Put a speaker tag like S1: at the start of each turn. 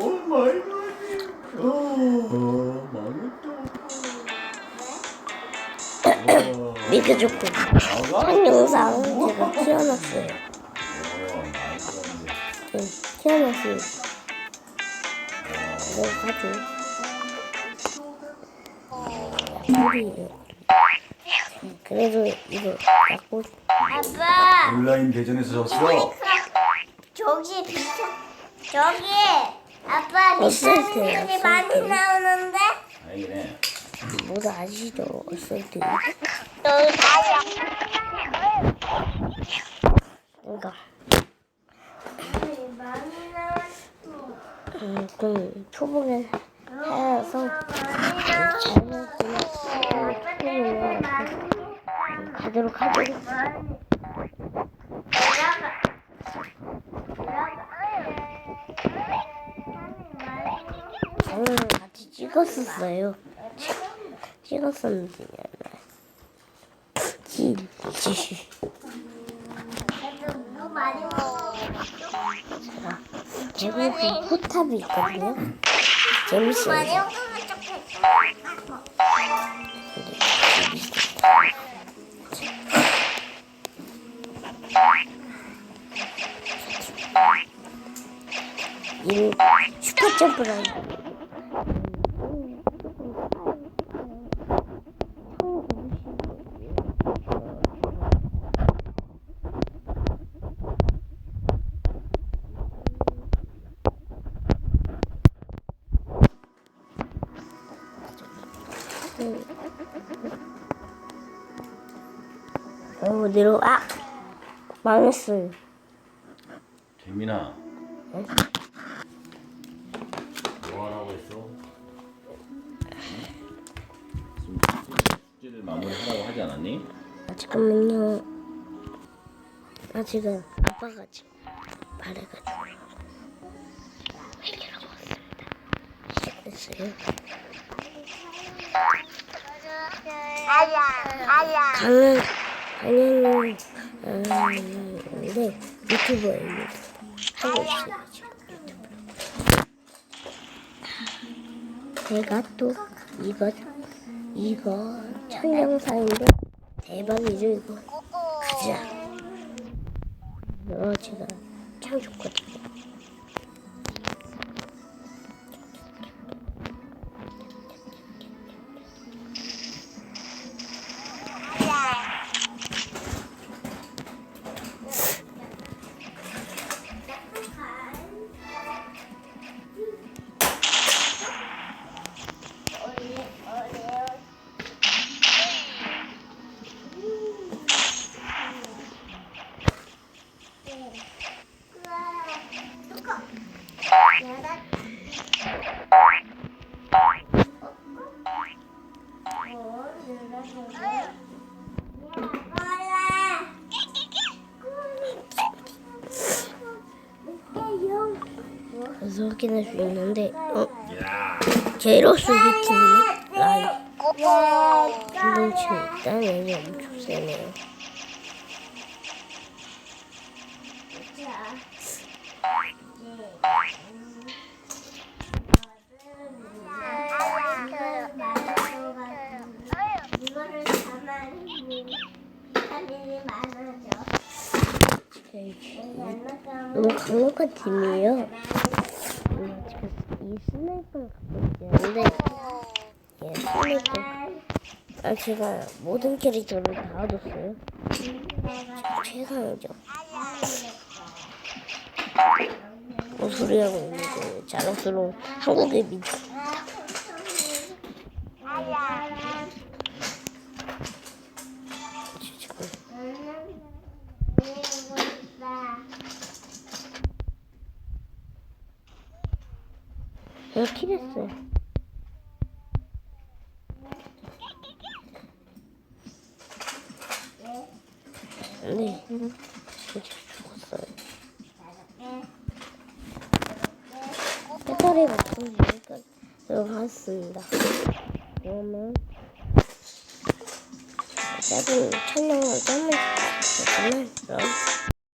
S1: 오 마이 갓. 어, 망했다. 와,
S2: 밀크 초코.
S1: 나가?
S2: 한 영상 제가 키워놨어요.
S1: 어.
S2: 응, 키워놨어요. 이거 가져. 약불이에요. 그래도 이거 약불.
S3: 아빠
S1: 온라인 대전에서 졌어.
S3: 저기 비타 저기 아빠
S2: 때요,
S3: 비타민들이
S2: 없을
S3: 많이
S2: 때.
S3: 나오는데
S1: 다행이네.
S2: 모두 아시죠? 어떨 때.
S3: 여기
S2: 그러니까.
S3: 많이 나왔어
S2: 음, 그럼 초봉에 해서
S3: 많이
S2: 잘했구나. 초봉을
S3: 많이
S2: 가도록 하도록.
S3: 많이
S2: 저는 같이 찍었었어요. 찍었었는데.
S3: 먹어
S2: 제가 제국에 호탑이 있거든요. 재밌어요. 이 슈퍼 점프를 어 내려 아 망했어요.
S1: 재민아. 뭐 하라고 했어? 지금 숙제- 숙제를 마무리하라고 하지 않았니?
S2: 아, 잠깐만요. 아 지금 아빠가 지금 말해가지고 회계라고 왔습니다. 시작했어요.
S3: 아야 아야
S2: 강은 강현은 네 유튜버예요. 하고 있어요. 제가 또 이거 이거 첫 영상인데 대박이죠 이거. 가자. 어 제가 참 좋거든 확인할 수 있는데 어?
S1: 야.
S2: 제로 수비팀이네? 라이. 운동치 일단 얘는 엄청 세네요.
S3: 이
S2: 너무 강력한 팀이에요. 음, 지금 이 스나이퍼를 갖고 있는데 예 스나이퍼 아 제가 모든 캐릭터를 다 얻었어요. 최상이죠. 모소리 하고 있는 그 자랑스러운 한국의 민족. 제가 킬했어요. 네, 이제 죽었어요. 배터리가 없으니까 들어갔습니다. 그러면 짧은 촬영을 시간 그럼